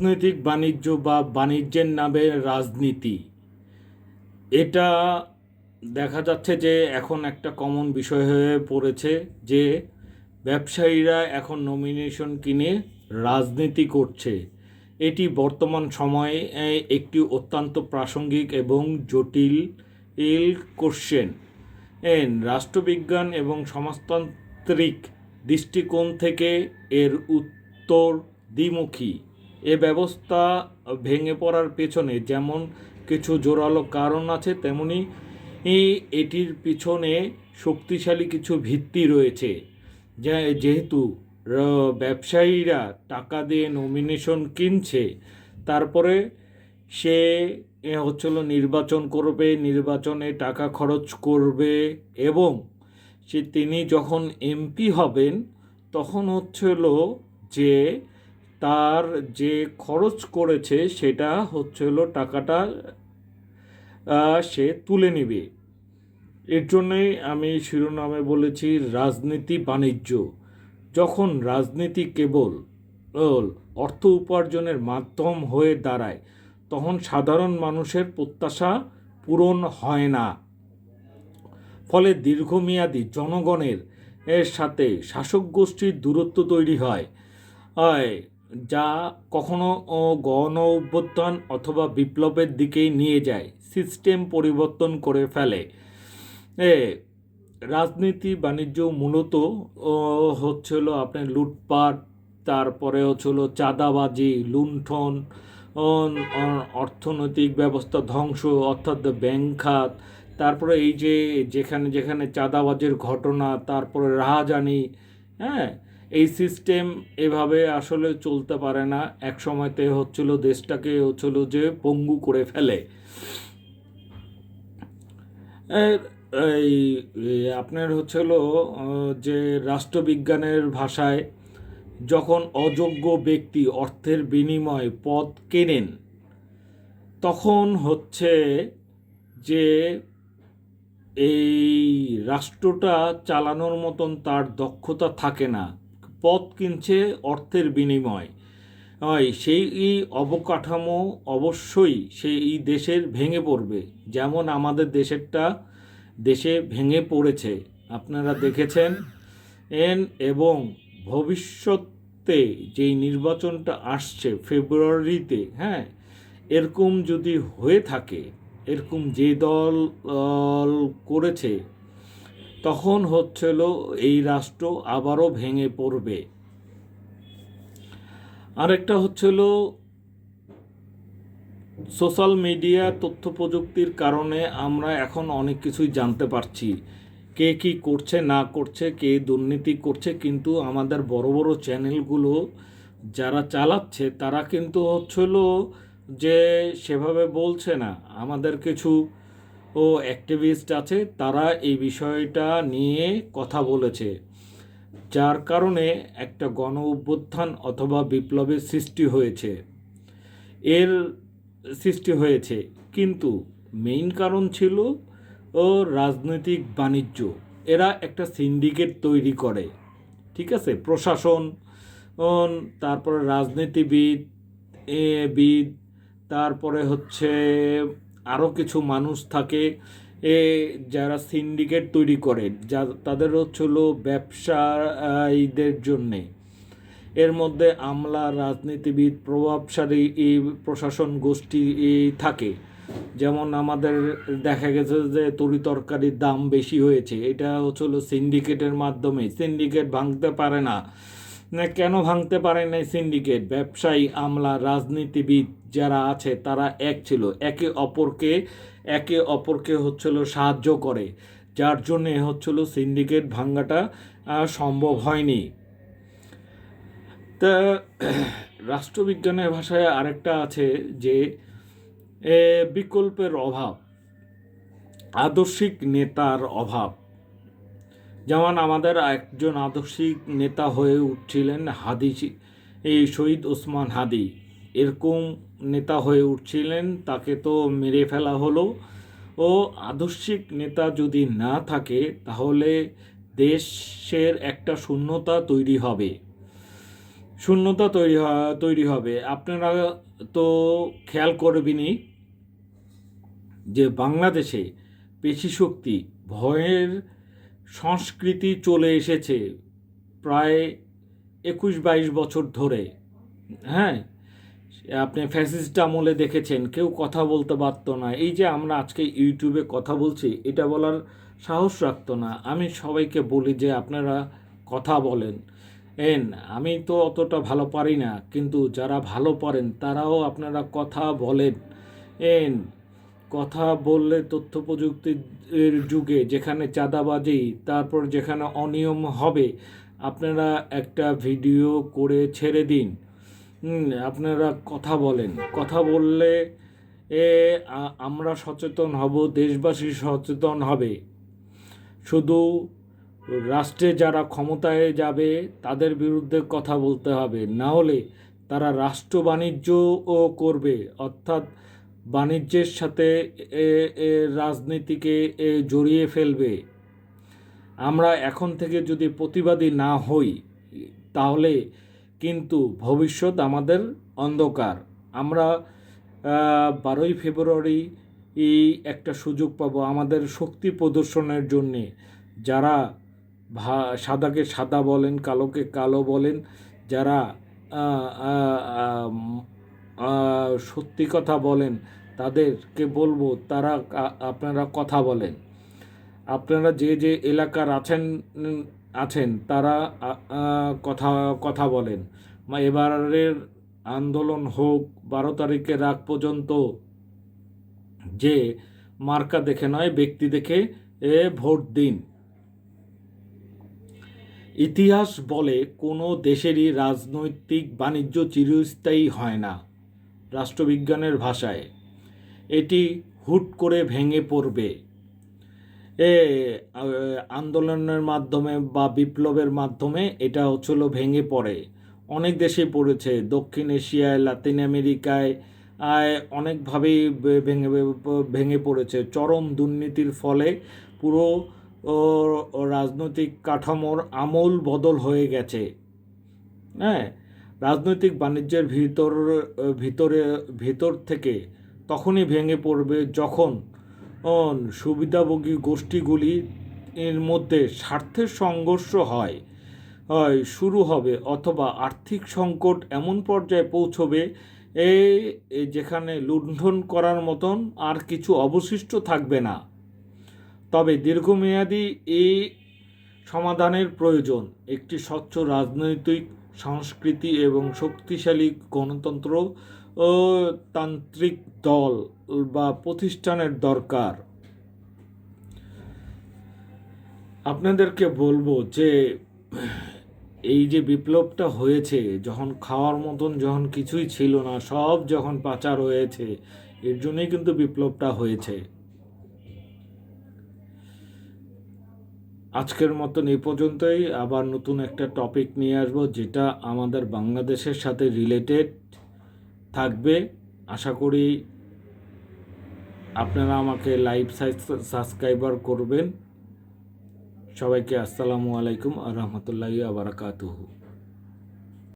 রাজনৈতিক বাণিজ্য বা বাণিজ্যের নামে রাজনীতি। এটা দেখা যাচ্ছে যে এখন একটা কমন বিষয় হয়ে পড়েছে যে ব্যবসায়ীরা এখন নমিনেশন কিনে রাজনীতি করছে। এটি বর্তমান সময়ে একটি অত্যন্ত প্রাসঙ্গিক এবং জটিল ইল কোশ্চেন এন, রাষ্ট্রবিজ্ঞান এবং সমাজতান্ত্রিক দৃষ্টিকোণ থেকে এর উত্তর দ্বিমুখী। এ ব্যবস্থা ভেঙে পড়ার পেছনে যেমন কিছু জোরালো কারণ আছে, তেমনি এটির পিছনে শক্তিশালী কিছু ভিত্তি রয়েছে। যেহেতু ব্যবসায়ীরা টাকা দিয়ে নমিনেশন কিনছে, তারপরে সে হচ্ছিল নির্বাচন করবে, নির্বাচনে টাকা খরচ করবে এবং সে, তিনি যখন এমপি হবেন, তখন হচ্ছিল যে তার যে খরচ করেছে সেটা হচ্ছিল টাকাটা সে তুলে নেবে। এর জন্যই আমি শিরোনামে বলেছি রাজনীতি বাণিজ্য। যখন রাজনীতি কেবল অর্থ উপার্জনের মাধ্যম হয়ে দাঁড়ায়, তখন সাধারণ মানুষের প্রত্যাশা পূরণ হয় না। ফলে দীর্ঘমেয়াদী জনগণের এর সাথে শাসক গোষ্ঠীর দূরত্ব তৈরি হয়। যা কখনো গণ অভ্যুত্থান অথবা বিপ্লবের দিকেই নিয়ে যায়, সিস্টেম পরিবর্তন করে ফেলে। এ, রাজনীতি বাণিজ্য মূলত হচ্ছিল আপনার লুটপাট, তারপরে হচ্ছিল চাঁদাবাজি, লুণ্ঠন অর্থনৈতিক ব্যবস্থা ধ্বংস, অর্থাৎ ব্যাংক খাত, তারপরে এই যে, যেখানে যেখানে চাঁদাবাজির ঘটনা, তারপরে রাহাজানি হ্যাঁ? এই সিস্টেম এভাবে আসলে চলতে পারে না। এক সময়তে হচ্ছিল দেশটাকে হচ্ছিল যে পঙ্গু করে ফেলে। এই আপনার হচ্ছিল যে রাষ্ট্রবিজ্ঞানের ভাষায় যখন অযোগ্য ব্যক্তি অর্থের বিনিময়ে পদ কেনেন, তখন হচ্ছে যে এই রাষ্ট্রটা চালানোর মতন তার দক্ষতা থাকে না। পদ কিনছে অর্থের বিনিময়। হয়, সেই অবকাঠামো অবশ্যই সেই এই দেশের ভেঙে পড়বে। যেমন আমাদের দেশেরটা দেশে ভেঙে পড়েছে। আপনারা দেখেছেন? এন এবং ভবিষ্যতে যেই নির্বাচনটা আসছে ফেব্রুয়ারিতে হ্যাঁ এরকম যদি হয়ে থাকে, এরকম যে দল করেছে তখন হচ্ছিল এই রাষ্ট্র আবারও ভেঙে পড়বে। আরেকটা হচ্ছিল সোশ্যাল মিডিয়া তথ্য প্রযুক্তির কারণে আমরা এখন অনেক কিছুই জানতে পারছি। কে কি করছে, না করছে, কে দুর্নীতি করছে, কিন্তু আমাদের বড় বড় চ্যানেলগুলো যারা চালাচ্ছে, তারা কিন্তু হচ্ছিল যে সেভাবে বলছে না। আমাদের কিছু ও অ্যাক্টিভিস্ট আছে, তারা এই বিষয়টা নিয়ে কথা বলেছে। যার কারণে একটা গণ অভ্যুত্থান অথবা বিপ্লবের সৃষ্টি হয়েছে। এর সৃষ্টি হয়েছে। কিন্তু মেইন কারণ ছিল, ও রাজনৈতিক বাণিজ্য। এরা একটা সিন্ডিকেট তৈরি করে। ঠিক আছে? প্রশাসন তারপরে রাজনীতিবিদ, এ, বিদ, তারপরে হচ্ছে আরও কিছু মানুষ থাকে, এ, যারা সিন্ডিকেট তৈরি করে, যা তাদের হচ্ছিল ব্যবসায়ীদের জন্যে। এর মধ্যে আমলা, রাজনীতিবিদ, প্রভাবশালী এই প্রশাসন গোষ্ঠী থাকে। যেমন আমাদের দেখা গেছে যে তরি তরকারির দাম বেশি হয়েছে। এটা হচ্ছিল সিন্ডিকেটের মাধ্যমে। সিন্ডিকেট ভাঙতে পারে না। কেন ভাঙতে পারে না সিন্ডিকেট? ব্যবসায়ী, আমলা, রাজনীতিবিদ যারা আছে, তারা এক ছিল। একে অপরকে একে অপরকে হচ্ছিল সাহায্য করে। যার জন্যে হচ্ছিল সিন্ডিকেট ভাঙ্গাটা সম্ভব হয়নি। তা, রাষ্ট্রবিজ্ঞানের ভাষায় আরেকটা আছে যে বিকল্পের অভাব, আদর্শিক নেতার অভাব। যেমন আমাদের একজন আদর্শিক নেতা হয়ে উঠছিলেন হাদি এই শহীদ ওসমান হাদি। এরকম নেতা হয়ে উঠছিলেন, তাকে তো মেরে ফেলা হলো। ও আদর্শিক নেতা যদি না থাকে, তাহলে দেশের একটা শূন্যতা তৈরি হবে। শূন্যতা তৈরি তৈরি হবে। আপনারা তো খেয়াল করবেনই যে বাংলাদেশে পেশিশক্তি, ভয়ের সংস্কৃতি চলে এসেছে প্রায় একুশ বাইশ বছর ধরে। হ্যাঁ আপনি ফ্যাসিস্ট আমলে দেখেছেন, কেউ কথা বলতে পারতো না। এই যে আমরা আজকে ইউটিউবে কথা বলছি, এটা বলার সাহস রাখতো না। আমি সবাইকে বলি যে আপনারা কথা বলেন। এন, আমি তো অতটা ভালো পারি না, কিন্তু যারা ভালো পারেন, তারাও আপনারা কথা বলেন। এন কথা বললে তথ্য প্রযুক্তির যুগে যেখানে চাঁদাবাজি, তারপর যেখানে অনিয়ম হবে, আপনারা একটা ভিডিও করে ছেড়ে দিন। আপনারা কথা বলেন। কথা বললে এ আমরা সচেতন হব, দেশবাসী সচেতন হবে। শুধু রাষ্ট্রে যারা ক্ষমতায় যাবে, তাদের বিরুদ্ধে কথা বলতে হবে। না হলে তারা রাষ্ট্র বাণিজ্যও করবে। অর্থাৎ বাণিজ্যের সাথে রাজনীতিকে জড়িয়ে ফেলবে। আমরা এখন থেকে যদি প্রতিবাদী না হই, তাহলে কিন্তু ভবিষ্যৎ আমাদের অন্ধকার। আমরা বারোই ফেব্রুয়ারি এই একটা সুযোগ পাবো আমাদের শক্তি প্রদর্শনের জন্যে। যারা সাদাকে সাদা বলেন, কালোকে কালো বলেন, যারা সত্যি কথা বলেন, তাদেরকে বলব, তারা আপনারা কথা বলেন। আপনারা যে যে এলাকার আছেন আছেন, তারা কথা কথা বলেন। এবারের আন্দোলন হোক, বারো তারিখের আগ পর্যন্ত যে মার্কা দেখে নয়, ব্যক্তি দেখে এ ভোট দিন। ইতিহাস বলে কোনো দেশেরই রাজনৈতিক বাণিজ্য চিরস্থায়ী হয় না। রাষ্ট্রবিজ্ঞানের ভাষায়। এটি হুট করে ভেঙে পড়বে। এ আন্দোলনের মাধ্যমে বা বিপ্লবের মাধ্যমে এটা হচ্ছিল ভেঙে পড়ে। অনেক দেশে পড়েছে, দক্ষিণ এশিয়ায়, লাতিন আমেরিকায়, আয় অনেকভাবেই ভেঙে ভেঙে পড়েছে। চরম দুর্নীতির ফলে পুরো রাজনৈতিক কাঠামোর আমূল বদল হয়ে গেছে। হ্যাঁ? রাজনৈতিক বাণিজ্যের ভিতর, ভিতরে, ভিতর থেকে তখনই ভেঙে পড়বে যখন সুবিধাভোগী গোষ্ঠীগুলি এর মধ্যে স্বার্থের সংঘর্ষ হয় হয়, শুরু হবে অথবা আর্থিক সংকট এমন পর্যায়ে পৌঁছবে, এ যেখানে লুণ্ঠন করার মতন আর কিছু অবশিষ্ট থাকবে না। তবে দীর্ঘমেয়াদী এই সমাধানের প্রয়োজন। একটি স্বচ্ছ রাজনৈতিক, সংস্কৃতি এবং শক্তিশালী গণতন্ত্র ও তান্ত্রিক দল বা প্রতিষ্ঠানের দরকার। আপনাদেরকে বলব যে, এই যে বিপ্লবটা হয়েছে, যখন খাওয়ার মতন যখন কিছুই ছিল না, সব যখন পাচার হয়েছে, এর জন্যই কিন্তু বিপ্লবটা হয়েছে। আজকের মতন এই পর্যন্তই। আবার নতুন একটা টপিক নিয়ে আসব, যেটা আমাদের বাংলাদেশের সাথে রিলেটেড থাকবে। আশা করি আপনারা আমাকে লাইভ সাবস্ক্রাইবার করবেন। সবাইকে আসসালামু আলাইকুম আ রহমতুল্লাহ আবরাকাতুহু